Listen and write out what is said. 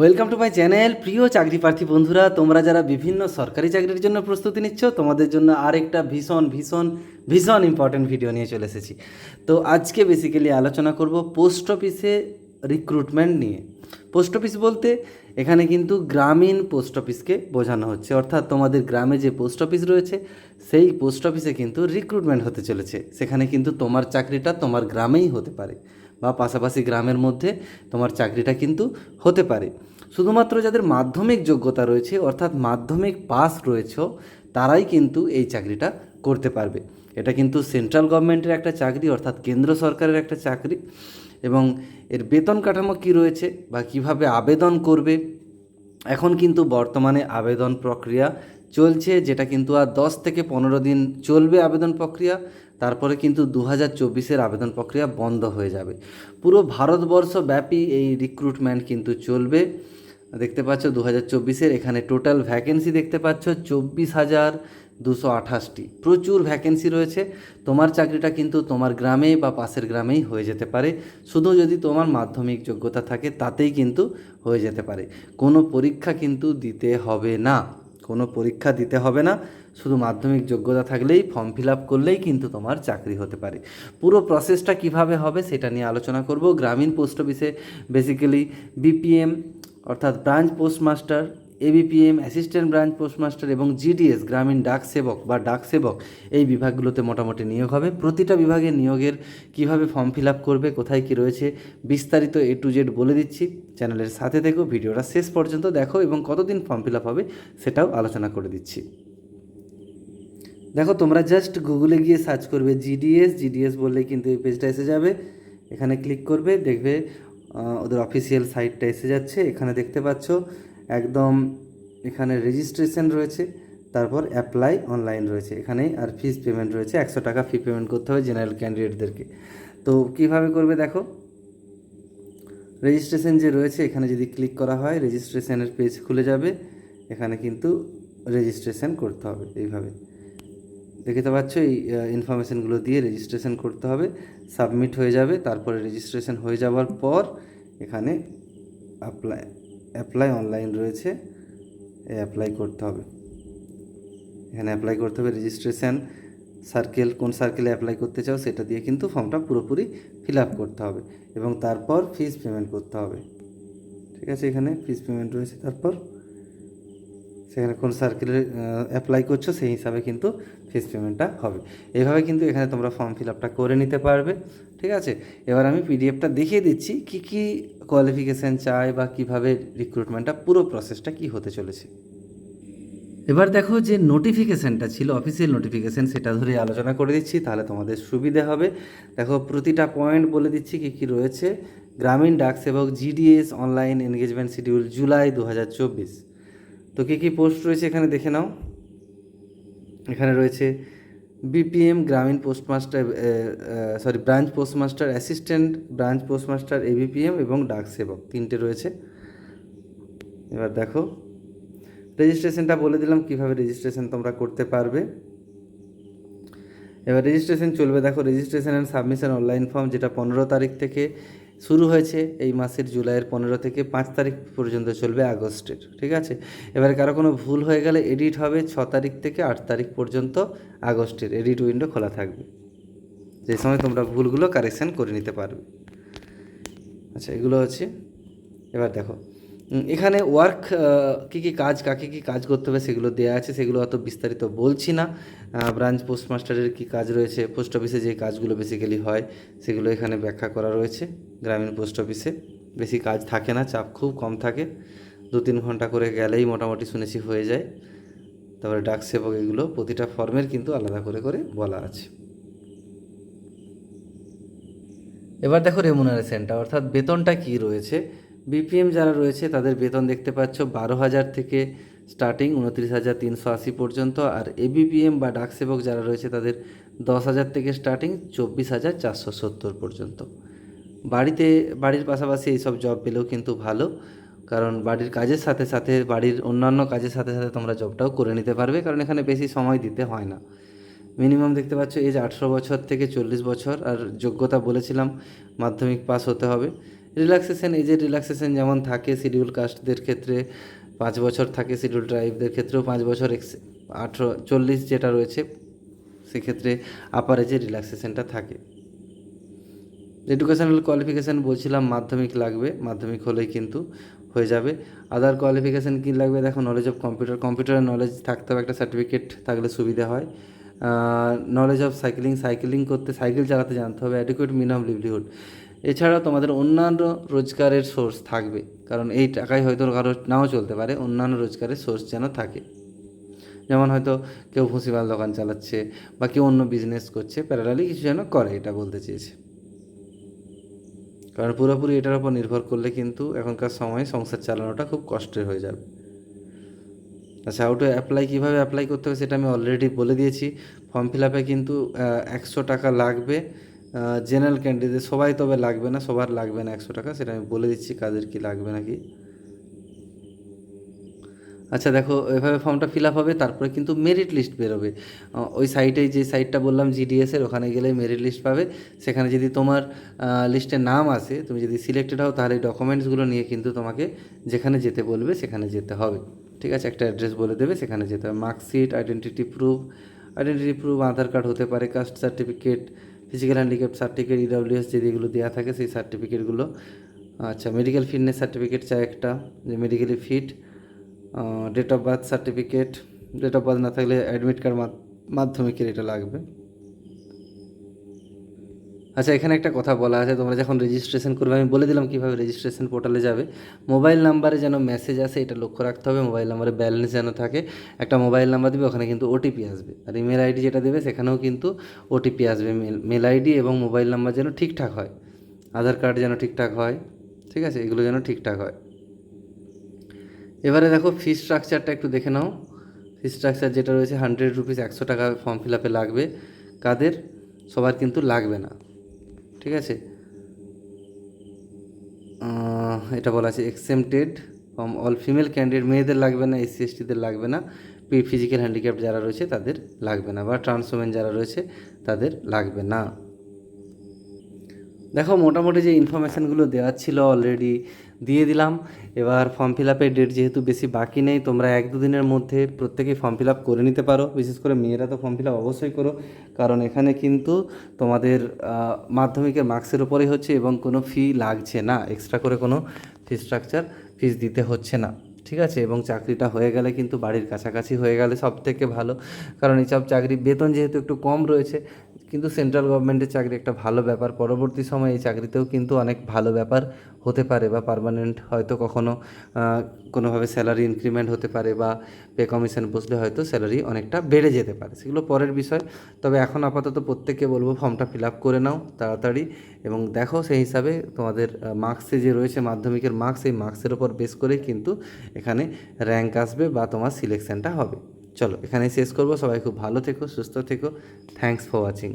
Welcome to my channel প্রিয় চাকরি প্রার্থী বন্ধুরা, তোমরা যারা বিভিন্ন সরকারি চাকরির জন্য প্রস্তুতি নিচ্ছ, তোমাদের জন্য আরেকটা ভীষণ ভীষণ ভীষণ ইম্পর্টেন্ট ভিডিও নিয়ে চলে এসেছি। তো আজকে বেসিক্যালি আলোচনা করব পোস্ট অফিসে রিক্রুটমেন্ট নিয়ে। পোস্ট অফিস বলতে এখানে কিন্তু গ্রামীণ পোস্ট অফিসকে বোঝানো হচ্ছে। অর্থাৎ তোমাদের গ্রামে যে পোস্ট অফিস রয়েছে, সেই পোস্ট অফিসে কিন্তু রিক্রুটমেন্ট হতে চলেছে। সেখানে কিন্তু তোমার চাকরিটা তোমার গ্রামেই হতে পারে। বা পাশাপাশি গ্রামের মধ্যে তোমার চাকরিটা কিন্তু হতে পারে। শুধুমাত্র যাদের মাধ্যমিক যোগ্যতা রয়েছে, অর্থাৎ মাধ্যমিক পাস রয়েছে, তারাই কিন্তু এই চাকরিটা করতে পারবে। এটা কিন্তু সেন্ট্রাল গভর্নমেন্টের একটা চাকরি, অর্থাৎ কেন্দ্র সরকারের একটা চাকরি। এবং এর বেতন কাঠামো কী রয়েছে বা কীভাবে আবেদন করবে? এখন কিন্তু বর্তমানে আবেদন প্রক্রিয়া চলছে, যেটা কিন্তু আর দশ থেকে পনেরো দিন চলবে আবেদন প্রক্রিয়া। তারপরে কিন্তু দু হাজার চব্বিশের আবেদন প্রক্রিয়া বন্ধ হয়ে যাবে। পুরো ভারতবর্ষ ব্যাপী এই রিক্রুটমেন্ট কিন্তু চলবে। দেখতে পাচ্ছ দু হাজার চব্বিশের এখানে টোটাল ভ্যাকেন্সি দেখতে পাচ্ছ, চব্বিশ হাজার দুশো আঠাশটি। প্রচুর ভ্যাকেন্সি রয়েছে। তোমার চাকরিটা কিন্তু তোমার গ্রামে বা পাশের গ্রামেই হয়ে যেতে পারে। শুধু যদি তোমার মাধ্যমিক যোগ্যতা থাকে, তাতেই কিন্তু হয়ে যেতে পারে। কোনো পরীক্ষা কিন্তু দিতে হবে না। কোনো পরীক্ষা দিতে হবে না। শুধু মাধ্যমিক যোগ্যতা থাকলেই ফর্ম ফিল আপ করলেই কিন্তু তোমার চাকরি হতে পারে। পুরো প্রসেসটা কীভাবে হবে সেটা নিয়ে আলোচনা করব। গ্রামীণ পোস্ট অফিসে বেসিক্যালি বিপিএম অর্থাৎ branch postmaster ABPM assistant branch postmaster এবং জিডিএস গ্রামীণ ডাক সেবক বা ডাক সেবক এই বিভাগগুলোতে মোটামুটি নিয়োগ হবে। প্রতিটা বিভাগে নিয়োগের কীভাবে ফর্ম ফিল আপ করবে, কোথায় কি রয়েছে, বিস্তারিত এ টু জেড বলে দিচ্ছি। চ্যানেলের সাথে থেকো, ভিডিওটা শেষ পর্যন্ত দেখো এবং কতদিন ফর্ম ফিল আপ হবে সেটাও আলোচনা করে দিচ্ছি। দেখো, তোমরা জাস্ট গুগলে গিয়ে সার্চ করবে জিডিএস জিডিএস বললে কিন্তু এই পেজটা এসে যাবে। এখানে ক্লিক করবে, দেখবে ওদের অফিসিয়াল সাইটটা এসে যাচ্ছে। এখানে দেখতে পাচ্ছ, একদম এখানে রেজিস্ট্রেশন রয়েছে, তারপর অ্যাপ্লাই অনলাইন রয়েছে। এখানে আর ফিস পেমেন্ট রয়েছে। একশো টাকা ফি পেমেন্ট করতে হবে জেনারেল ক্যান্ডিডেটদেরকে তো কীভাবে করবে দেখো? রেজিস্ট্রেশন যে রয়েছে, এখানে যদি ক্লিক করা হয় রেজিস্ট্রেশনের পেজ খুলে যাবে। এখানে কিন্তু রেজিস্ট্রেশন করতে হবে এইভাবে। দেখতে পাচ্ছ, এই ইনফরমেশনগুলো দিয়ে রেজিস্ট্রেশন করতে হবে সাবমিট হয়ে যাবে, তারপরে রেজিস্ট্রেশন হয়ে যাওয়ার পর এখানে অ্যাপ্লাই অ্যাপ্লাই অনলাইন রয়েছে অ্যাপ্লাই করতে হবে। এখানে অ্যাপ্লাই করতে হবে রেজিস্ট্রেশন সার্কেল কোন সার্কেলে অ্যাপ্লাই করতে চাও সেটা দিয়ে কিন্তু ফর্মটা পুরোপুরি ফিল আপ করতে হবে এবং তারপর ফিস পেমেন্ট করতে হবে। ঠিক আছে, এখানে ফিস পেমেন্ট রয়েছে, তারপর সেখানে কোন সার্কেলে অ্যাপ্লাই করছ, সেই হিসাবে কিন্তু ফিস পেমেন্টটা হবে। এইভাবে কিন্তু এখানে তোমরা ফর্ম ফিল আপটা করে নিতে পারবে, ঠিক আছে? এবার আমি পিডিএফটা দেখিয়ে দিচ্ছি, কি কি কোয়ালিফিকেশান চাই বা কীভাবে রিক্রুটমেন্টটা পুরো প্রসেসটা কি হতে চলেছে। এবার দেখো যে নোটিফিকেশানটা ছিল অফিসিয়াল নোটিফিকেশান সেটা ধরে আলোচনা করে দিচ্ছি, তাহলে তোমাদের সুবিধে হবে। দেখো, প্রতিটা পয়েন্ট বলে দিচ্ছি কী কী রয়েছে। গ্রামীণ ডাক সেবক GDS online engagement schedule July দু হাজার চব্বিশ। তো কী কী পোস্ট রয়েছে এখানে দেখে নাও। এখানে রয়েছে বিপিএম গ্রামীণ postmaster sorry branch postmaster assistant branch postmaster ABPM এবং ডাক সেবক তিনটে রয়েছে। এবার দেখো রেজিস্ট্রেশনটা বলে দিলাম কীভাবে রেজিস্ট্রেশন তোমরা করতে পারবে। এবার রেজিস্ট্রেশন চলবে, দেখো registration and submission online form যেটা পনেরো তারিখ থেকে শুরু হয়েছে এই মাসের জুলাইয়ের পনেরো থেকে পাঁচ তারিখ পর্যন্ত চলবে আগস্টের, ঠিক আছে? এবার কারও কোনো ভুল হয়ে গেলে এডিট হবে ছ তারিখ থেকে আট তারিখ পর্যন্ত আগস্টের, এডিট উইন্ডো খোলা থাকবে। যে সময় তোমরা ভুলগুলো কারেকশান করে নিতে পারবে। আচ্ছা এগুলো হচ্ছে, এবার দেখো। এখানে ওয়ার্ক কী কী কাজ, কাকে কী কাজ করতে হবে সেগুলো দেওয়া আছে, সেগুলো অত বিস্তারিত বলছি না। ব্রাঞ্চ পোস্টমাস্টারের কী কাজ রয়েছে পোস্ট অফিসে যে কাজগুলো বেসিক্যালি হয়, সেগুলো এখানে ব্যাখ্যা করা রয়েছে। গ্রামীণ পোস্ট অফিসে বেশি কাজ থাকে না, চাপ খুব কম থাকে। দু তিন ঘণ্টা করে গেলেই মোটামুটি শুনেছি হয়ে যায়। তারপরে ডাক সেবক এগুলো প্রতিটা ফর্মের কিন্তু আলাদা করে করে বলা আছে। এবার দেখো রেমুনারেশনটা অর্থাৎ বেতনটা কি রয়েছে? বিপিএম যারা রয়েছে, তাদের বেতন দেখতে পাচ্ছ বারো হাজার থেকে স্টার্টিং উনত্রিশ হাজার তিনশো আশি পর্যন্ত। আর এবিপিএম বা ডাকসেবক যারা রয়েছে, তাদের দশ হাজার থেকে স্টার্টিং চব্বিশ হাজার চারশো সত্তর পর্যন্ত। বাড়িতে, বাড়ির পাশাপাশি এইসব জব পেলেও কিন্তু ভালো, কারণ বাড়ির কাজের সাথে সাথে, বাড়ির অন্যান্য কাজের সাথে সাথে তোমরা জবটাও করে নিতে পারবে, কারণ এখানে বেশি সময় দিতে হয় না। মিনিমাম দেখতে পাচ্ছ এজ আঠেরো বছর থেকে চল্লিশ বছর, আর যোগ্যতা বলেছিলাম, মাধ্যমিক পাস হতে হবে। রিল্যাক্সেশন এজের রিল্যাক্সেশন যেমন থাকে শিডিউল কাস্টদের ক্ষেত্রে, পাঁচ বছর থাকে শিডিউল ট্রাইবদের ক্ষেত্রেও পাঁচ বছর এক্স আঠেরো, চল্লিশ যেটা রয়েছে, সেক্ষেত্রে আপার এজের রিল্যাক্সেশনটা থাকে। এডুকেশনাল কোয়ালিফিকেশান বলছিলাম, মাধ্যমিক লাগবে, মাধ্যমিক হলেই কিন্তু হয়ে যাবে। আদার কোয়ালিফিকেশান কী লাগবে? দেখো নলেজ অফ কম্পিউটার কম্পিউটারের নলেজ থাকতে হবে, একটা সার্টিফিকেট থাকলে সুবিধা হয়। নলেজ অফ সাইকেলিং সাইকেলিং করতে সাইকেল চালাতে জানতে হবে অ্যাডিকুয়েট মিনিমাম লিভলিহুড এছাড়াও তোমাদের অন্যান্য রোজগারের সোর্স থাকবে, কারণ এই টাকায় হয়তো কারও নাও চলতে পারে, অন্যান্য রোজগারের সোর্স যেন থাকে। যেমন হয়তো কেউ ভুসিমাল দোকান চালাচ্ছে বা কেউ অন্য বিজনেস করছে প্যারালালি কিছু যেন করে, এটা বলতে চেয়েছে। কারণ পুরোপুরি এটার উপর নির্ভর করলে কিন্তু এখনকার সময়ে সংসার চালানোটা খুব কষ্টের হয়ে যাবে। আচ্ছা হাউ টু অ্যাপ্লাই কীভাবে অ্যাপ্লাই করতে হবে সেটা আমি অলরেডি বলে দিয়েছি। ফর্ম ফিল আপে কিন্তু একশো টাকা লাগবে জেনারেল ক্যান্ডিডেট সবাই তবে লাগবে না, সবার লাগবে না একশো টাকা, সেটা আমি বলে দিচ্ছি কাদের কি লাগবে নাকি। আচ্ছা দেখো, এভাবে ফর্মটা ফিল আপ হবে, তারপরে কিন্তু মেরিট লিস্ট বেরোবে। ওই সাইটে যে সাইটটা বললাম জিডিএসের ওখানে গেলে মেরিট লিস্ট পাবে। সেখানে যদি তোমার লিস্টে নাম আসে, তুমি যদি সিলেক্টেড হও, তাহলে ডকুমেন্টসগুলো নিয়ে কিন্তু তোমাকে যেখানে যেতে বলবে, সেখানে যেতে হবে। ঠিক আছে? একটা অ্যাড্রেস বলে দেবে, সেখানে যেতে হবে। Marksheet identity proof identity proof Aadhaar card হতে পারে caste certificate physical handicap certificate EWS যেগুলো দেওয়া থাকে, সেই সার্টিফিকেটগুলো আচ্ছা মেডিকেল ফিটনেস সার্টিফিকেট চাই একটা, যে medically fit date of birth certificate date of birth না থাকলে অ্যাডমিট কার্ড মাধ্যমিকের এটা লাগবে। আচ্ছা এখানে একটা কথা বলা আছে, তোমরা যখন রেজিস্ট্রেশন করবে, আমি বলে দিলাম কীভাবে রেজিস্ট্রেশন পোর্টালে যাবে। মোবাইল নাম্বারে যেন মেসেজ আসে, এটা লক্ষ্য রাখতে হবে মোবাইল নাম্বারে ব্যালেন্স যেন থাকে, একটা মোবাইল নাম্বার দিবে, ওখানে কিন্তু ওটিপি আসবে। আর ইমেল আইডি যেটা দেবে, সেখানেও কিন্তু ওটিপি আসবে মেল মেল আইডি এবং মোবাইল নাম্বার যেন ঠিকঠাক হয়। আধার কার্ড যেন ঠিকঠাক হয়, ঠিক আছে? এগুলো যেন ঠিকঠাক হয়। এবারে দেখো ফি স্ট্রাকচারটা একটু দেখে নাও। ফি স্ট্রাকচার যেটা রয়েছে হান্ড্রেড রুপিস একশো টাকা ফর্ম ফিল আপে লাগবে। কাদের? সবার কিন্তু লাগবে না। ঠিক আছে? এটা বলা আছে exempted from all female candidate মেয়েদের লাগবে না এসসি এসটিদের লাগবে না। ফিজিক্যাল হ্যান্ডিক্যাপ যারা রয়েছে তাদের লাগবে না, বা ট্রান্সওমেন যারা রয়েছে তাদের লাগবে না। দেখো, মোটামুটি যে ইনফরমেশানগুলো দেওয়া ছিল অলরেডি দিয়ে দিলাম। এবার ফর্ম ফিল আপের ডেট যেহেতু বেশি বাকি নেই, তোমরা এক দুদিনের মধ্যে প্রত্যেকেই ফর্ম ফিল আপ করে নিতে পারো। বিশেষ করে মেয়েরা তো ফর্ম ফিল আপ অবশ্যই করো, কারণ এখানে কিন্তু তোমাদের মাধ্যমিকের মার্কসের উপরেই হচ্ছে এবং কোনো ফি লাগছে না। এক্সট্রা করে কোনো ফি স্ট্রাকচার ফিস দিতে হচ্ছে না। ঠিক আছে? এবং চাকরিটা হয়ে গেলে কিন্তু বাড়ির কাছাকাছি হয়ে গেলে সব থেকে ভালো। কারণ এইসব চাকরি বেতন যেহেতু একটু কম রয়েছে কিন্তু সেন্ট্রাল গভর্নমেন্টের চাকরি একটা ভালো ব্যাপার। পরবর্তী সময়ে এই চাকরিতেও কিন্তু অনেক ভালো ব্যাপার হতে পারে বা পার্মানেন্ট হয়তো কখনো কোনোভাবে স্যালারি ইনক্রিমেন্ট হতে পারে বা পে কমিশন বসলে হয়তো স্যালারি অনেকটা বেড়ে যেতে পারে। সেগুলো পরের বিষয়। তবে এখন আপাতত প্রত্যেককে বলব ফর্মটা ফিল আপ করে নাও তাড়াতাড়ি এবং দেখো সেই হিসাবে তোমাদের মার্কসে যে রয়েছে মাধ্যমিকের মার্কস এই মার্কসের ওপর বেস করেই কিন্তু এখানে র্যাঙ্ক আসবে বা তোমার সিলেকশনটা হবে। চলো এখানেই শেষ করব। সবাই খুব ভালো থেকো সুস্থ থেকো। Thanks for watching